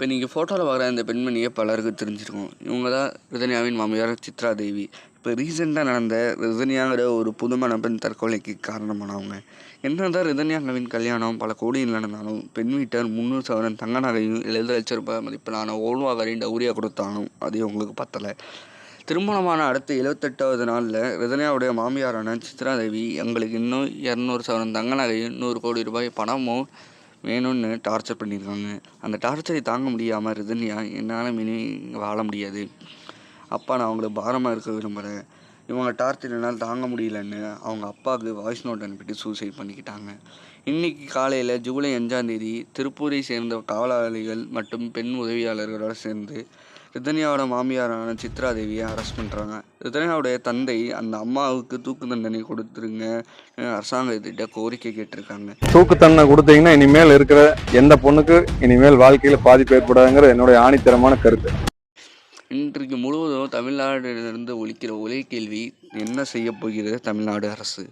இப்போ நீங்கள் ஃபோட்டோவில் பார்க்குற இந்த பெண்மணியை பலருக்கு தெரிஞ்சிருக்கும். இவங்க தான் ரிதன்யாவின் மாமியார் சித்ரா தேவி இப்போ ரீசெண்டாக நடந்த ரிதன்யாங்கிற ஒரு புதுமண பெண் தற்கொலைக்கு காரணமானவங்க. என்ன தான் ரிதன்யாங்கவின் கல்யாணம் பல கோடியில் நடந்தாலும் பெண் வீட்டார் முந்நூறு சவரன் தங்க நகையும் எழுபது லட்ச ரூபாய் மதிப்பிலான ஓல்வாகரின் டவுரியாக கொடுத்தாலும் அது உங்களுக்கு பத்தலை. திருமணமான அடுத்த எழுபத்தெட்டாவது நாளில் ரிதன்யாவுடைய மாமியாரான சித்ரா தேவி எங்களுக்கு இன்னும் இரநூறு சவரன் தங்க நகையும் நூறு கோடி ரூபாய் பணமும் வேணும்னு டார்ச்சர் பண்ணியிருக்காங்க அந்த டார்ச்சரை தாங்க முடியாமல் ரிதன்யா என்னால் இனி வாழ முடியாது. அப்பா நான் அவங்களுக்கு பாரமாக இருக்க விரும்புகிறேன் இவங்க டார்ச்சர் என்னால் தாங்க முடியலன்னு அவங்க அப்பாவுக்கு வாய்ஸ் நோட் அனுப்பிட்டு சூசைட் பண்ணிக்கிட்டாங்க. இன்னைக்கு காலையில் ஜூலை அஞ்சாந்தேதி திருப்பூரை சேர்ந்த காவலாளிகள் மற்றும் பெண் உதவியாளர்களோட சேர்ந்து ரிதன்யாவோட மாமியாரான சித்ரா தேவியை அரெஸ்ட் பண்ணுறாங்க ரிதன்யாவுடைய தந்தை அந்த அம்மாவுக்கு தூக்கு தண்டனை கொடுத்துருங்க அரசாங்கத்திட்ட கோரிக்கை கேட்டிருக்காங்க. தூக்கு தண்டனை கொடுத்தீங்கன்னா இனிமேல் இருக்கிற எந்த பொண்ணுக்கு இனிமேல் வாழ்க்கையில் பாதிப்பு ஏற்படாதுங்கிற என்னுடைய ஆணித்தரமான கருத்து. இன்றைக்கு முழுவதும் தமிழ்நாட்டிலிருந்து ஒலிக்கிற ஒரே கேள்வி என்ன செய்யப் போகிறது தமிழ்நாடு அரசு?